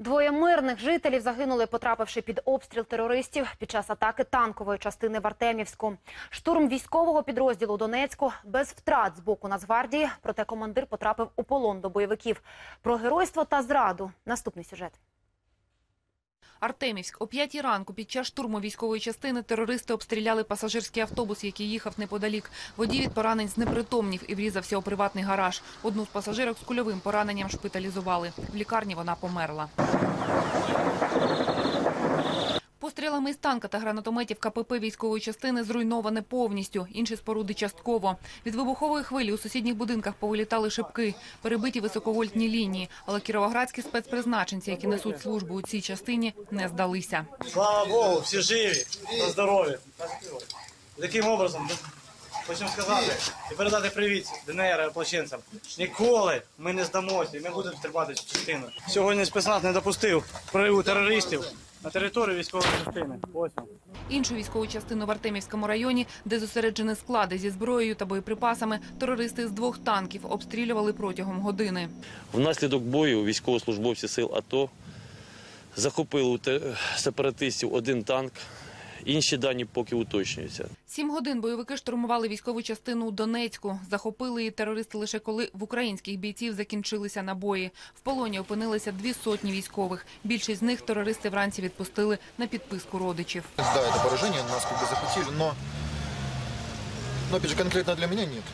Двоє мирних жителів загинули, потрапивши під обстріл терористів під час атаки танкової частини в Артемівську. Штурм військового підрозділу Донецьку без втрат з боку Нацгвардії, проте командир потрапив у полон до бойовиків. Про геройство та зраду – наступний сюжет. Артемівськ. О п'ятій ранку під час штурму військової частини терористи обстріляли пасажирський автобус, який їхав неподалік. Водій від поранень знепритомнів і врізався у приватний гараж. Одну з пасажирок з кульовим пораненням шпиталізували. В лікарні вона померла. Пострілами із танка та гранатометів КПП військової частини зруйноване повністю, інші споруди частково. Від вибухової хвилі у сусідніх будинках повилітали шибки, перебиті високовольтні лінії. Але кіровоградські спецпризначенці, які несуть службу у цій частині, не здалися. Слава Богу, всі живі та здорові. Таким образом, хочемо сказати і передати привіт ДНР ополченцям. Ніколи ми не здамося, ми будемо тримати частину. Сьогодні спецназ не допустив прориву терористів на територію військової частини. Ось. Іншу військову частину в Артемівському районі, де зосереджені склади зі зброєю та боєприпасами, терористи з двох танків обстрілювали протягом години. Внаслідок бою військовослужбовці сил АТО захопили у те- сепаратистів один танк. Інші дані поки уточнюються. Сім годин бойовики штурмували військову частину у Донецьку. Захопили її терористи лише коли в українських бійців закінчилися набої. В полоні опинилися дві сотні військових. Більшість з них терористи вранці відпустили на підписку родичів. Да, это поражение, нас как бы захватили, но, но опять же, конкретно для меня нет.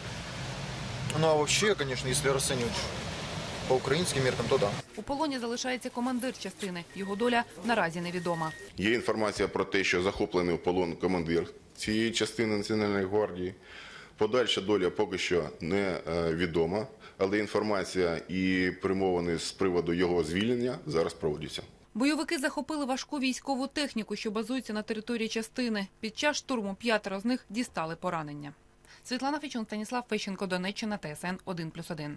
Ну а вообще, конечно, если расценивать по украинским меркам, то да. У полоні залишається командир частини. Його доля наразі невідома. Є інформація про те, що захоплений в полон командир цієї частини Національної гвардії. Подальша доля поки що не е, відома, але інформація і перемовини з приводу його звільнення зараз проводяться. Бойовики захопили важку військову техніку, що базується на території частини. Під час штурму п'ятеро з них дістали поранення. Світлана Фічун, Станіслав Фещенко, Донеччина, ТСН 1+,1.